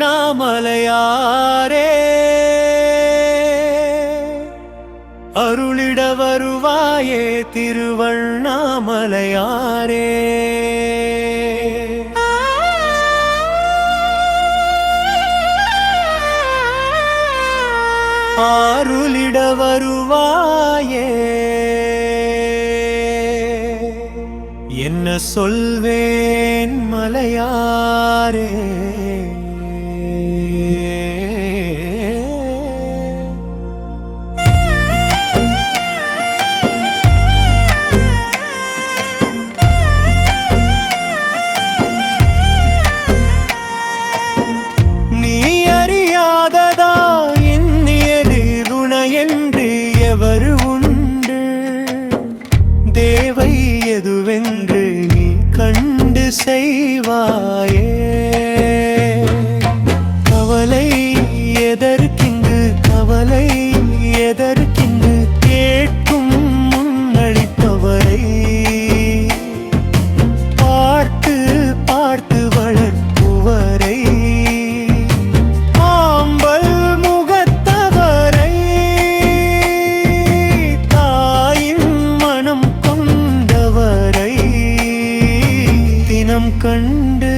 அண்ணாமலையாரே அருளிட வருவாயே திருவண்ணாமலையாரே. ஆருளிட வருவாயே என்ன சொல்வேன் மலையாரே. எதுவென்று நீ கண்டு செய்வாயே? கண்டு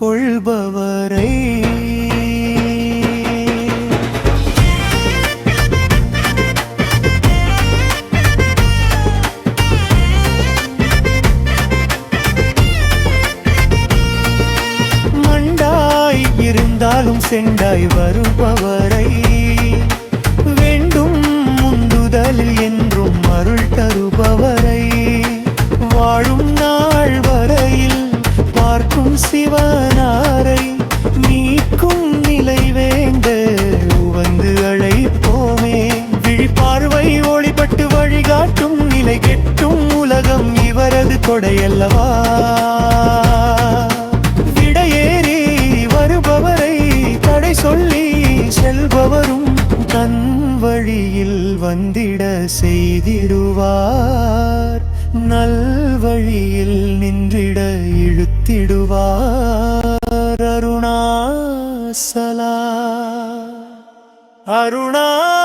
கொள்பவரை. மண்டாய் இருந்தாலும் செண்டாய் வருபவரை. கொடையல்லவா? விடையேறி வருபவரை தடை சொல்லி செல்பவரும் தன் வழியில் வந்திட செய்திடுவார். நல்வழியில் நின்றிட இழுத்திடுவார். அருணாசலா. அருணா